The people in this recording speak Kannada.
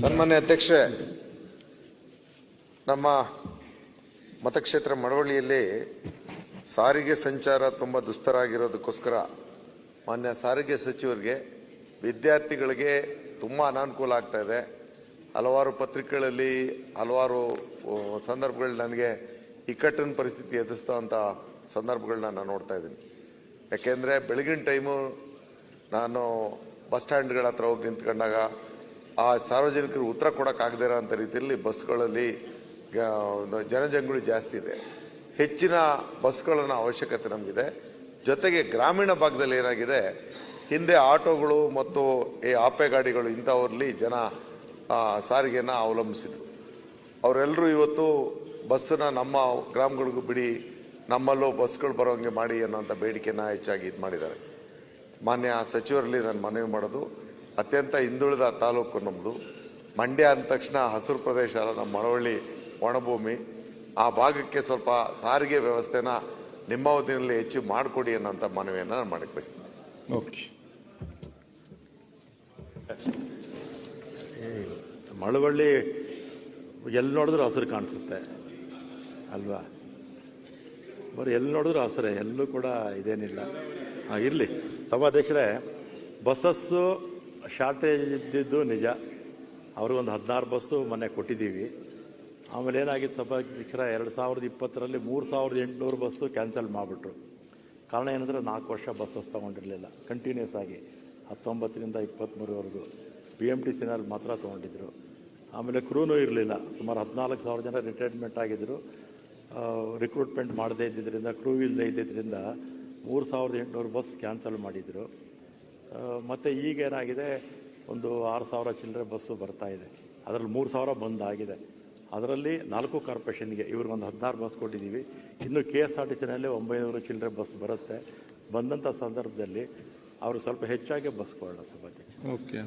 ಸನ್ಮಾನ್ಯ ಅಧ್ಯಕ್ಷೆ, ನಮ್ಮ ಮತಕ್ಷೇತ್ರ ಮಳವಳ್ಳಿಯಲ್ಲಿ ಸಾರಿಗೆ ಸಂಚಾರ ತುಂಬ ದುಸ್ತರ ಆಗಿರೋದಕ್ಕೋಸ್ಕರ ಮಾನ್ಯ ಸಾರಿಗೆ ಸಚಿವರಿಗೆ, ವಿದ್ಯಾರ್ಥಿಗಳಿಗೆ ತುಂಬ ಅನಾನುಕೂಲ ಆಗ್ತಾ ಇದೆ. ಹಲವಾರು ಪತ್ರಿಕೆಗಳಲ್ಲಿ, ಹಲವಾರು ಸಂದರ್ಭಗಳು ನನಗೆ ಇಕ್ಕಟ್ಟಿನ ಪರಿಸ್ಥಿತಿ ಎದುರಿಸ್ತಂಥ ಸಂದರ್ಭಗಳನ್ನ ನಾನು ನೋಡ್ತಾ ಇದ್ದೀನಿ. ಯಾಕೆಂದರೆ, ಬೆಳಗಿನ ಟೈಮು ನಾನು ಬಸ್ ಸ್ಟ್ಯಾಂಡ್ಗಳ ಹತ್ರ ಹೋಗಿ ನಿಂತ್ಕೊಂಡಾಗ ಆ ಸಾರ್ವಜನಿಕರು ಉತ್ತರ ಕೊಡೋಕ್ಕಾಗದೇ ಇರೋಂಥ ರೀತಿಯಲ್ಲಿ ಬಸ್ಗಳಲ್ಲಿ ಜನಜಂಗುಳಿ ಜಾಸ್ತಿ ಇದೆ. ಹೆಚ್ಚಿನ ಬಸ್ಗಳನ್ನು ಅವಶ್ಯಕತೆ ನಮಗಿದೆ. ಜೊತೆಗೆ ಗ್ರಾಮೀಣ ಭಾಗದಲ್ಲಿ ಏನಾಗಿದೆ, ಹಿಂದೆ ಆಟೋಗಳು ಮತ್ತು ಈ ಆಪೆ ಗಾಡಿಗಳು ಇಂಥವ್ರಲ್ಲಿ ಜನ ಸಾರಿಗೆಯನ್ನು ಅವಲಂಬಿಸಿದ್ರು. ಅವರೆಲ್ಲರೂ ಇವತ್ತು ಬಸ್ಸನ್ನ ನಮ್ಮ ಗ್ರಾಮಗಳಿಗೂ ಬಿಡಿ, ನಮ್ಮಲ್ಲೂ ಬಸ್ಗಳು ಬರೋಂಗೆ ಮಾಡಿ ಅನ್ನೋಂಥ ಬೇಡಿಕೆಯನ್ನು ಹೆಚ್ಚಾಗಿ ಇದು ಮಾಡಿದ್ದಾರೆ. ಮಾನ್ಯ ಸಚಿವರಲ್ಲಿ ನಾನು ಮನವಿ ಮಾಡೋದು ಅತ್ಯಂತ ಹಿಂದುಳಿದ ತಾಲೂಕು ನಮ್ಮದು ಮಂಡ್ಯ ಅಂದ ತಕ್ಷಣ ಹಸಿರು ಪ್ರದೇಶ ಅಲ್ಲ, ನಮ್ಮ ಮಳವಳ್ಳಿ ಒಣಭೂಮಿ ಆ ಭಾಗಕ್ಕೆ ಸ್ವಲ್ಪ ಸಾರಿಗೆ ವ್ಯವಸ್ಥೆನ ನಿಮ್ಮ ಅವಧಿನಲ್ಲಿ ಹೆಚ್ಚು ಮಾಡಿಕೊಡಿ ಅನ್ನೋಂಥ ಮನವಿಯನ್ನು ನಾನು ಮಾಡಕ್ಕೆ ಬಯಸ್ತೀನಿ. ಓಕೆ. ಮಳವಳ್ಳಿ ಎಲ್ಲಿ ನೋಡಿದ್ರು ಹಸಿರು ಕಾಣಿಸುತ್ತೆ, ಅಲ್ವಾ? ಬರೀ ಎಲ್ಲಿ ನೋಡಿದ್ರು ಹಸಿರೇ, ಎಲ್ಲೂ ಕೂಡ ಇದೇನಿಲ್ಲ. ಹಾಂ ಇರಲಿ. ಸಭಾಧ್ಯಕ್ಷರೇ ಬಸ್ಸಸ್ಸು ಶಾರ್ಟೇಜ್ ಇದ್ದಿದ್ದು ನಿಜ. ಅವ್ರಿಗೊಂದು ಹದಿನಾರು ಬಸ್ಸು ಮೊನ್ನೆ ಕೊಟ್ಟಿದ್ದೀವಿ. ಆಮೇಲೆ ಏನಾಗಿತ್ತು ಸಭಾಧ್ಯಕ್ಷರ ಎರಡು ಸಾವಿರದ ಇಪ್ಪತ್ತರಲ್ಲಿ ಮೂರು ಸಾವಿರದ ಎಂಟುನೂರು ಬಸ್ಸು ಕ್ಯಾನ್ಸಲ್ ಮಾಡಿಬಿಟ್ರು. ಕಾರಣ ಏನಂದರೆ ನಾಲ್ಕು ವರ್ಷ ಬಸ್ಸಸ್ ತೊಗೊಂಡಿರಲಿಲ್ಲ. ಕಂಟಿನ್ಯೂಸ್ ಆಗಿ ಹತ್ತೊಂಬತ್ತರಿಂದ ಇಪ್ಪತ್ತ್ಮೂರವರೆಗೂ ಬಿ ಎಂ ಟಿ ಸಿನಲ್ಲಿ ಮಾತ್ರ ತೊಗೊಂಡಿದ್ರು. ಆಮೇಲೆ ಕ್ರೂನೂ ಇರಲಿಲ್ಲ. ಸುಮಾರು ಹದಿನಾಲ್ಕು ಸಾವಿರ ಜನ ರಿಟೈರ್ಮೆಂಟ್ ಆಗಿದ್ದರು ರಿಕ್ರೂಟ್ಮೆಂಟ್ ಮಾಡದೇ ಇದ್ದಿದ್ದರಿಂದ ಕ್ರೂ ಇಲ್ಲದೆ ಇದ್ದಿದ್ದರಿಂದ ಮೂರು ಸಾವಿರದ ಎಂಟುನೂರು ಬಸ್ ಕ್ಯಾನ್ಸಲ್ ಮಾಡಿದರು. ಮತ್ತು ಈಗ ಏನಾಗಿದೆ? ಒಂದು ಆರು ಸಾವಿರ ಚಿಲ್ಲರೆ ಬಸ್ಸು ಬರ್ತಾ ಇದೆ. ಅದರಲ್ಲಿ ಮೂರು ಸಾವಿರ ಬಂದ್ ಆಗಿದೆ. ಅದರಲ್ಲಿ ನಾಲ್ಕು ಕಾರ್ಪೊರೇಷನ್ಗೆ ಇವ್ರಿಗೊಂದು ಹದಿನಾರು ಬಸ್ ಕೊಟ್ಟಿದ್ದೀವಿ. ಇನ್ನು ಕೆ ಎಸ್ ಆರ್ ಟಿ ಸಿನಲ್ಲಿ ಒಂಬೈನೂರು ಚಿಲ್ಲರೆ ಬಸ್ ಬರುತ್ತೆ. ಬಂದಂಥ ಸಂದರ್ಭದಲ್ಲಿ ಅವರು ಸ್ವಲ್ಪ ಹೆಚ್ಚಾಗಿ ಬಸ್ ಕೊಡೋಣ, ಸಭಾಧ್ಯಕ್ಷ. ಓಕೆ.